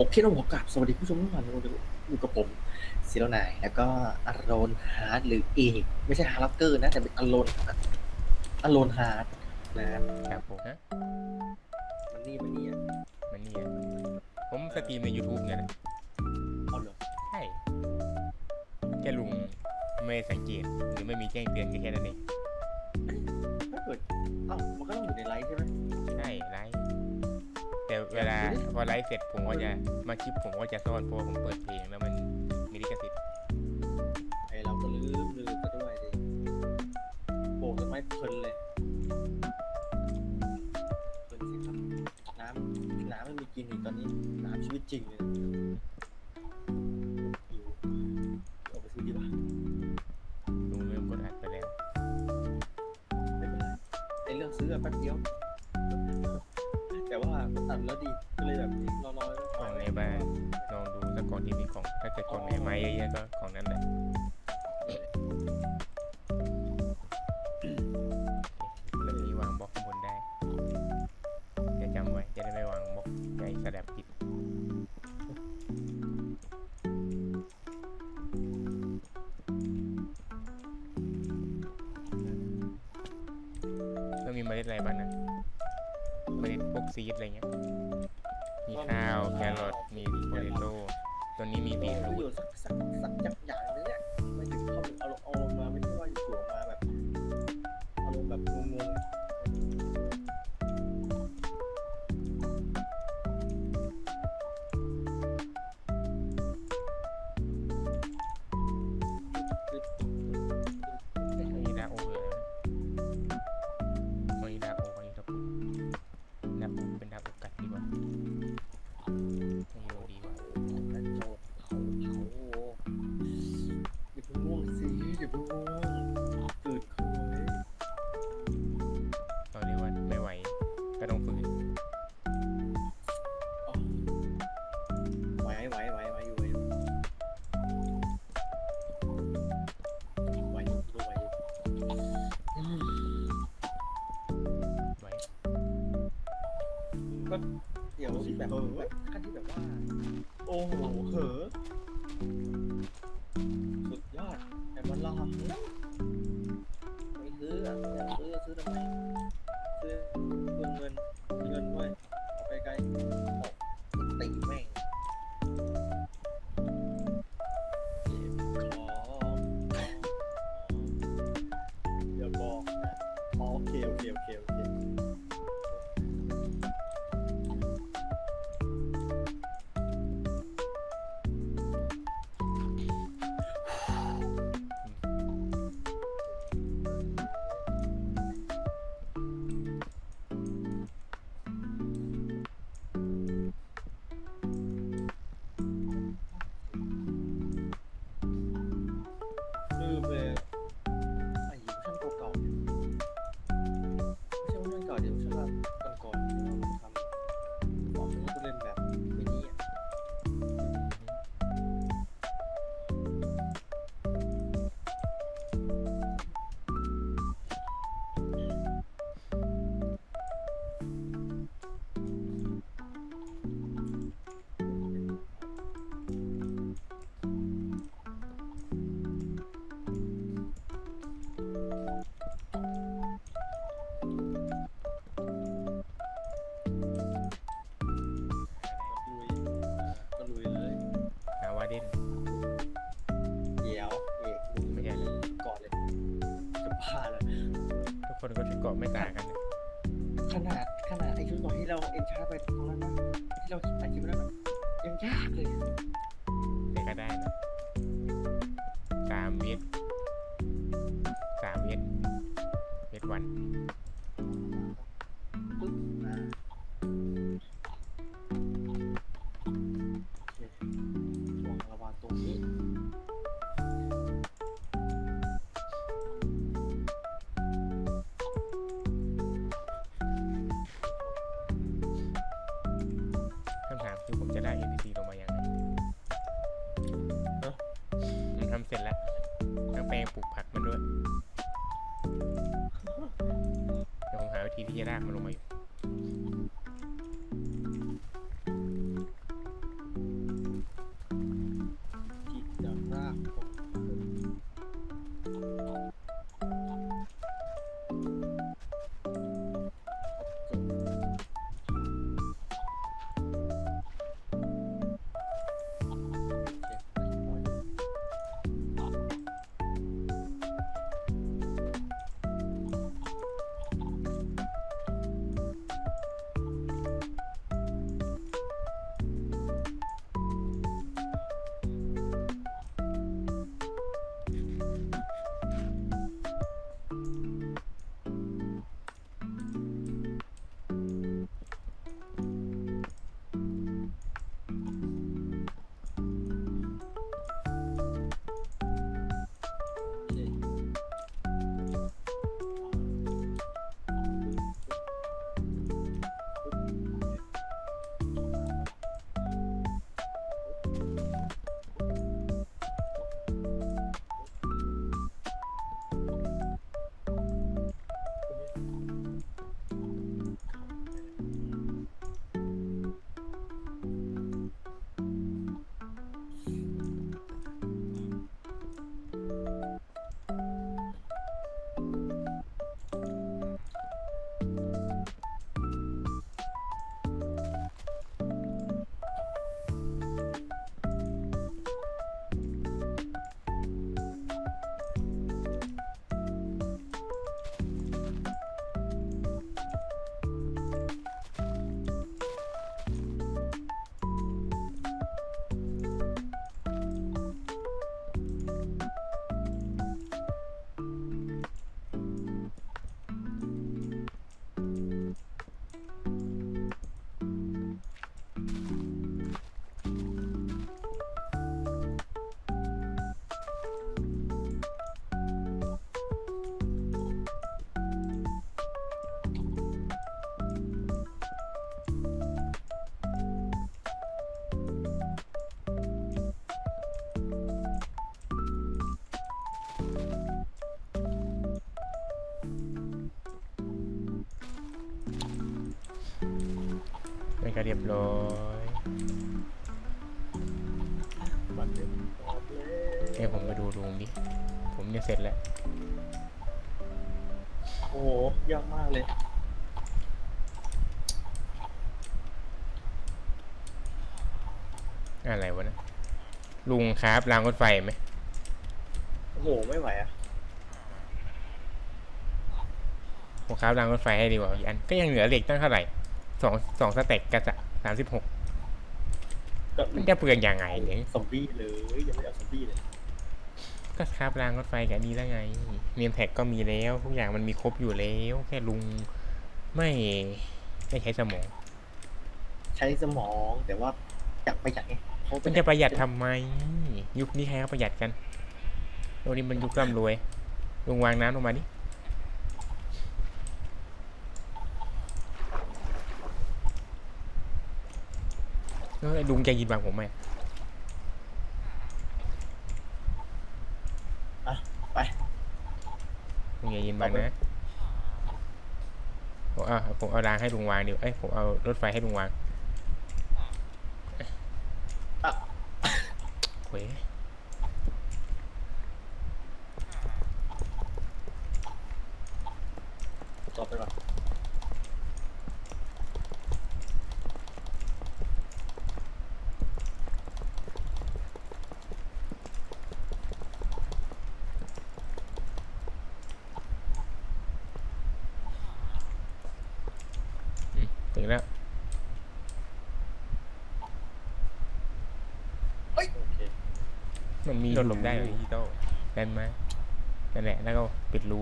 โอเคต้องบอกกับสวัสดีผู้ชมทุกท่านอยู่กับผมซีโรนายแล้วก็อารอนฮาร์ดหรือเอกไม่ใช่ฮาร์ดล็อกเกอร์นะ แต่เป็นอารอนอารอนฮาร์ดนะครับผมฮะมันนี่มันนี่อะมันนี่อะผมสตรีมใน YouTube เนี่ยนะเอาเหรอใช่แค่ลุงไม่สังเกตหรือไม่มีแจ้งเตือนก็แค่นั้นเองถ้าเกิดเอ้ามันก็ต้องอยู่ในไลฟ์ใช่ไหม อไลฟ์เสร็จผมก็จะมาคลิปผมก็จะซ่อนเพราะว่าผมเปิดเพลงแล้วมันมีลิขสิทธิ์ไอเราก็ลืมลืมซะด้วยดิโบกต้นไม้เพลินเลยเพลินสิครับน้ำน้ำไม่มีกินอีกตอนนี้น้ำชีวิตจริงเลยนะหิวออกไปซื้อดีกว่าลุงเริ่มกดอัดไปแล้วไม่เป็นไรไอเรื่องซื้ออะแป๊บเดียวแต่ว่ามันตัดแล้วดีก็เลยแบบรอๆไว้ขก่ออนงในบ้านลองดูสักกล่องที่มีของถ้าเกิดกล่องไหนไม้เยอะๆก็ของนั้นแหละเรื่องนี้วางบล็อกข้างบนได้จะจำไว้จะได้ไม่วางบล็อกใหญ่สลับผิด ซีดอะไรเงี้ย มีข้าวแครอทมีโพเตโต้ตัวนี้มีบีทรูอยู่ทสักสักสักอย่างอย่างนึงเนี่ยมันถึงเขาเอาเอาลงมาไม่ใช่ว่าอยู่ๆมาแบบอารมณ์แบบงงๆ ก็เดี๋ยวแบบขั้นที่แบบว่า โอ้โหเหอะสุดยอดแต่มันรอไคนก็ชุดเกาะไม่ต่างกันเลยขนาดขนาดไอ้ชุดก่อนที่เราเอ็นชาร์ไปตรงนั้นนะที่เราอัดคลิปแล้วนะยังยากเลยแต่ก็ได้นะสามเมตรสามเมตรเมตรวัน นี่ก็เรียบร้อยมันเต็มหมดเลยให้ผมไปดูลุงดิ ผมเนี่ยเสร็จแล้ว โอ้โหยากมากเลยอะไรวะนะลุงครับรางรถไฟไหมโอ้โหไม่ไหวอะผมครับรางรถไฟให้ดีกว่าอีกอันก็ยังเหลือเหล็กตั้งเท่าไหร่ สองสองสเต็กกระจะสามสิบหกก็มันจะเปลืองยังไงเนี่ยซอมบี้เลยยังไม่เอาซอมบี้เลยก็ครับรางรถไฟกับอันนี้แล้วไงเนียมแท็กก็มีแล้วทุกอย่างมันมีครบอยู่แล้ว แค่ลุงไม่ไม่ใช้สมอง ใช้สมองแต่ว่าอยากประหยัดไงเขามันจะประหยัดทำไม ยุคนี้ใครเขาประหยัดกันโลกนี้มันยุคร่ำรวยลุงวางน้ำลงมาดิ เออลุงจะยินบางผมไหมไปลุงอย่ายินบางนะผมเอาผมเอารางให้ลุงวางดีกว่าเอ้ยผมเอารถไฟให้ลุงวางอะเว้ย ตอบไปก่อน ถึงแล้ว โอเค มันมีรถหลบได้เหรอดิจิตอลแลนด์มานั่นแหละแล้วก็ปิดรู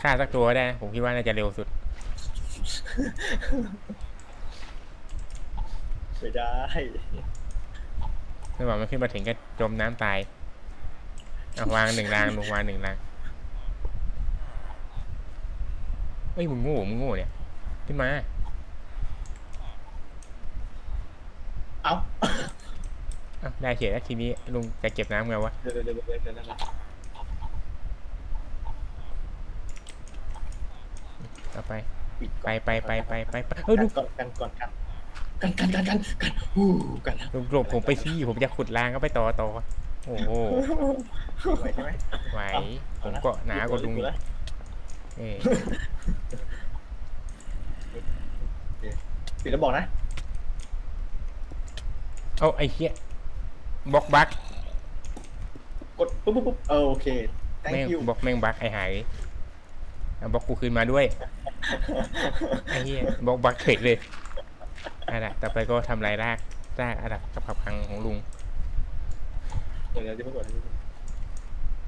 ฆ่าสักตัวได้นะผมคิดว่าน่าจะเร็วสุด ไม่ได้ไม่ว่ามันขึ้นมาถึงก็จมน้ำตายเอาวางหนึ่งรางลงวางหนึ่งรางเอ้ยมึงโง่มึงโง่เนี่ย ขึ้นมา เอ้าอ้าวได้เฉยแล้วทีนี้ลุงจะเก็บน้ำไงวะ เดี๋ยวเดี๋ยวเดี๋ยวเดี๋ยวเดี๋ยวเดี๋ยวเอาไป ปิดไปก่อนไปไปไปไปไปเฮ้ยกัลุนงก่อนกันก่อนกันกันกันกันกันกันฮู้กันลุงหลบผมไปซี่ผมจะขุดรางก็ไปต่อต่อโอ้โหไหวใช่ไหมไหวผมก็หนากว่าลุงอีกเอ้ยปิดแล้วบอกนะ เอาไอ้เหี้ยบล็อกบักกดปุ๊บปุ๊บปุ๊บเออโอเค แม่ง thank you บล็อกแม่งบักไอ้หายเอาบล็อกกูคืนมาด้วย ไอ้เหี้ยบล็อกบักเฉยเลยเอะล่ะต่อไปก็ทำลายรากรากอะดับกับผักพังของลุง เดี๋ยวเดี๋ยวจะเพิ่งกดนะ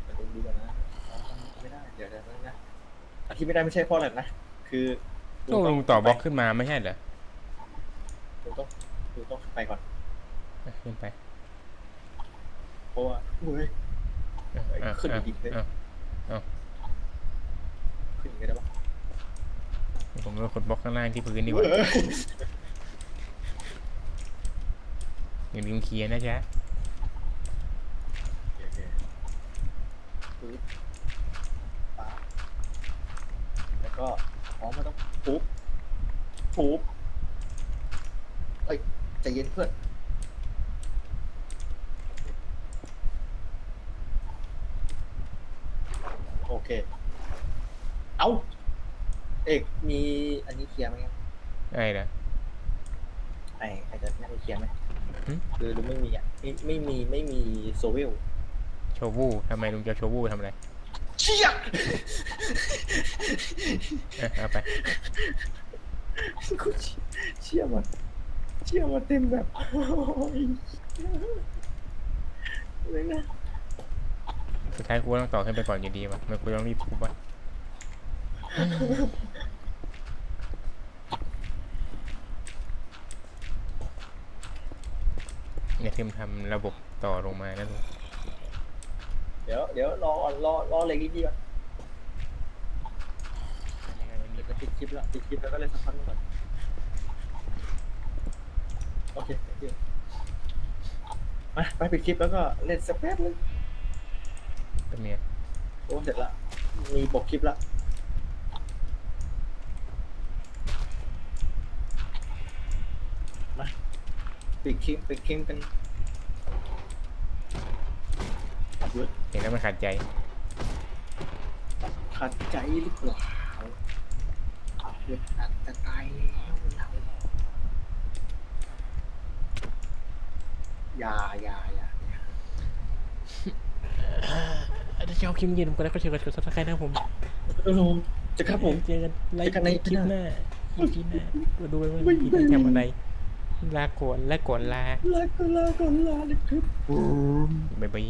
เดี๋ยวดูดูก่อนนะอ๋อไม่ได้เดี๋ยวเดี๋ยวนะอะที่ไม่ได้ไม่ใช่เพราะอะไรนะ คือก็ลุงต่อบล็อกขึ้นมาไม่ใช่เหรอ ลุงต้องลุงต้องไปก่อนอะ ขึ้นไปเพราะว่าเฮ้ยอะอะขึ้นอะอีกเลยอะขึ้นอีกได้ปะผมจะกดบล็อกข้างล่างที่พื้นดีกว่าเอออย่าลืมเคลียร์นะจ๊ะโอเคโอเคปึ๊บป๊าบแล้วก็อ๋อมันต้องปุ๊บปุ๊บเอ้ยใจเย็นเพื่อน โอเค เอาเอกมีอันนี้เคลียร์ไหมครับอะไรนะ ไอ้ไอ้จะไม่ได้เคลียร์ไหมหึคือลุงไม่มีอะไม่ไม่มีไม่มีโซเวลโชวูทำไมลุงจะโชวูทำอะไรเชี่ยอะเอาไป กูเชี่ยมันเชี่ยมันเต็มแบบโอ้ยเลยนะ สุดท้ายกูก็ต้องต่อขึ้นไปก่อนอยู่ดีวะมันกูต้องรีบพูดวะเนี่ยทีมทำระบบต่อลงมานะลุงเดี๋ยวเดี๋ยวรอก่อนรอรอเหล็กดีๆก่อนเดี๋ยวจะปิดคลิปแล้วปิดคลิปแล้วก็เลยสักพักหนึงก่อนโอเคโอเคมาไปปิดคลิปแล้วก็เล่นสักแป๊บนึง ป็นไงโอ้เสร็จละ มีปกคลิปละ มา ปิดคลิปปิดคลิปกันเว้ยเห็นแล้วมันขาดใจ ขาดใจหรือเปล่าอาดจะตายแล้วเรยาอย่าอย่าอย่า ถ้าชอบคลิปเย็นผมก็ได้ก็เชิญกันกดซับสไครต์นะครับผมโอ้โหจะครับผม เจอกันไลเจอกันในฟ์คลิปหน้าคลิปหน้ามาดูกันว่าไม่คลิปหน้าทำอะไรลาก่อนและก่อนลาลาก็ลาก่อนลาเลยครับบ๊ายบาย